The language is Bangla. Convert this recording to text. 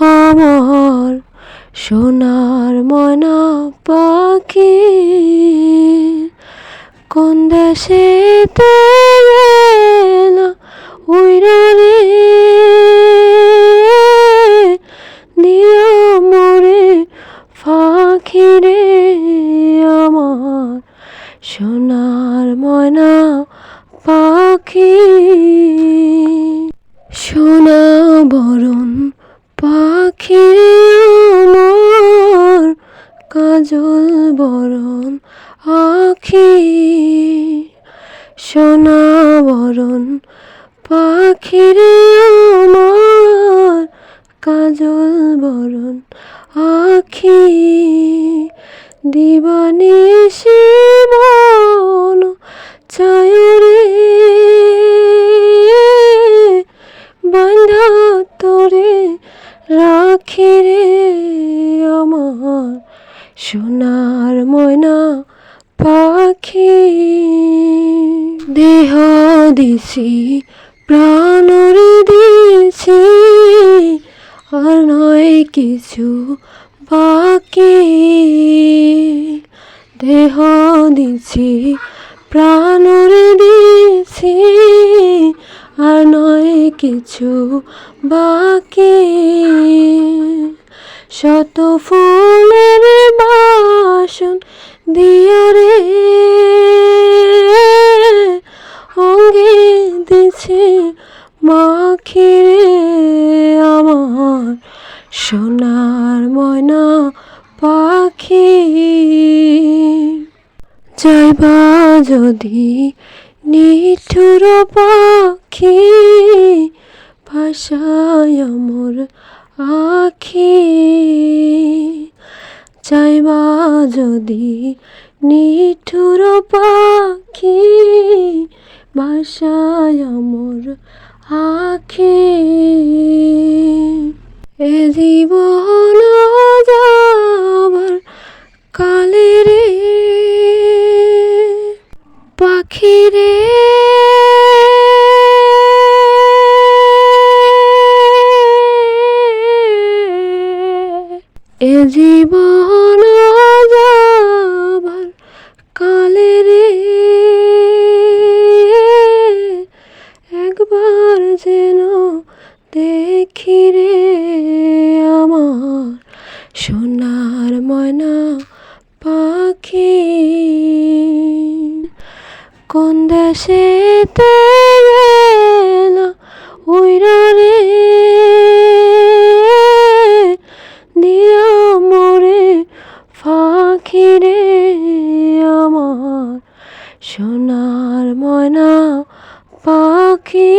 আমার সোনার ময়না পাখি। কোন গেলা উইরা রে? দিয়া মোরে পাখি রে আমার সোনার ময়না পাখি। পাখি আমার কাজল বরণ আখি, সোনা বরণ পাখি রে আমার কাজল বরণ আখি। দিবানি শিবন চায়রে রাখি রে আমার সোনার ময়না পাখি। দেহ দিছি প্রাণর দিছি, আর নয় কিছু বাকি। দেহ দিছি প্রাণর দিছি, আর নয় কিছু বাকি। শত ফুলের বাসন দিয়া রে। অঙ্গে দিছে মাখি রে আমার সোনার ময়না পাখি। যাইবা যদি নিঠুর পাখি। ভাষায় মোর আখি। চাইবা যদি নিঠুর পাখি ভাষায় মোর আখি। এ জীবন যাবার কালে এ জীবন যাবার কালে রে। একবার যেন দেখি রে আমার সোনার ময়না পাখি। কোন দেশেতে গেলা উইরা সোনার ময়না পাখি।